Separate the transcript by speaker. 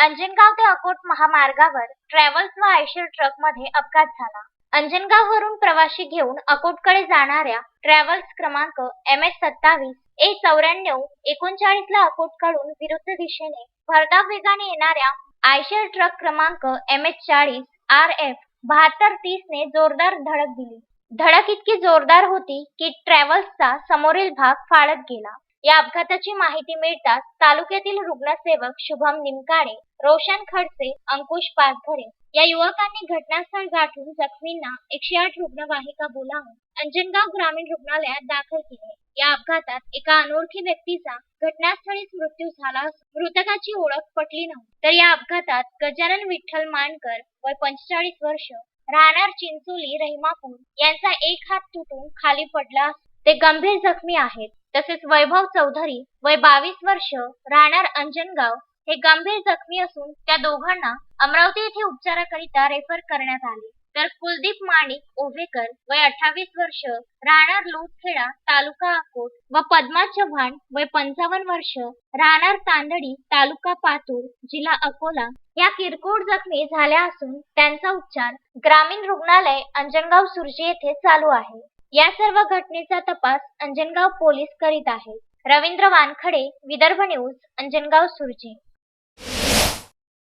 Speaker 1: अंजनगाव ते अकोट महामार्गावर ट्रॅव्हल्स व आयशर ट्रकमध्ये अपघात झाला. अंजनगाववरून प्रवाशी घेऊन अकोटकडे जाणाऱ्या ट्रॅव्हल्स क्रमांक एम एच सत्तावीस ए चौऱ्याण्णव एकोणचाळीस ला अकोटकडून विरुद्ध दिशेने भरधाव वेगाने येणाऱ्या आयशर ट्रक क्रमांक एम एच चाळीस आर एफ बहात्तर तीस ने जोरदार धडक दिली. धडक इतकी जोरदार होती की ट्रॅव्हल्सचा समोरील भाग फाळत गेला. या अपघाताची माहिती मिळताच तालुक्यातील रुग्णसेवक शुभम निमकाडे रोशन खडसे अंकुश पाचघरे या युवकांनी घटनास्थळ गाठून जखमींना एकशे आठ रुग्णवाहिका बोलावून अंजनगाव ग्रामीण रुग्णालयात दाखल केले. या अपघातात एका अनोळखी व्यक्तीचा घटनास्थळीच मृत्यू झाला असून मृतकाची ओळख पटली नव्हती. तर या अपघातात गजानन विठ्ठल मानकर वय पंचेचाळीस वर्ष राहणार चिंचोली रहिमापूर यांचा एक हात तुटून खाली पडला ते गंभीर जखमी आहेत. तसेच वैभव चौधरी वय बावीस वर्ष राहणार अंजनगाव हे गंभीर जखमी असून त्या दोघांना अमरावती येथे उपचाराकरिता रेफर करण्यात आले. तर कुलदीप माणिक ओभेकर वय अठ्ठावीस वर्ष राहणार लोटखेडा तालुका अकोट व पद्मा चव्हाण वय पंचावन्न वर्ष राहणार तांदडी तालुका पातूर जिल्हा अकोला. या किरकोळ जखमी झाल्या असून त्यांचा उपचार ग्रामीण रुग्णालय अंजनगाव सुर्जी येथे चालू आहे. या सर्व घटनेचा तपास अंजनगाव पोलीस करीत आहेत. रवींद्र वानखडे विदर्भ न्यूज अंजनगाव सुरजे.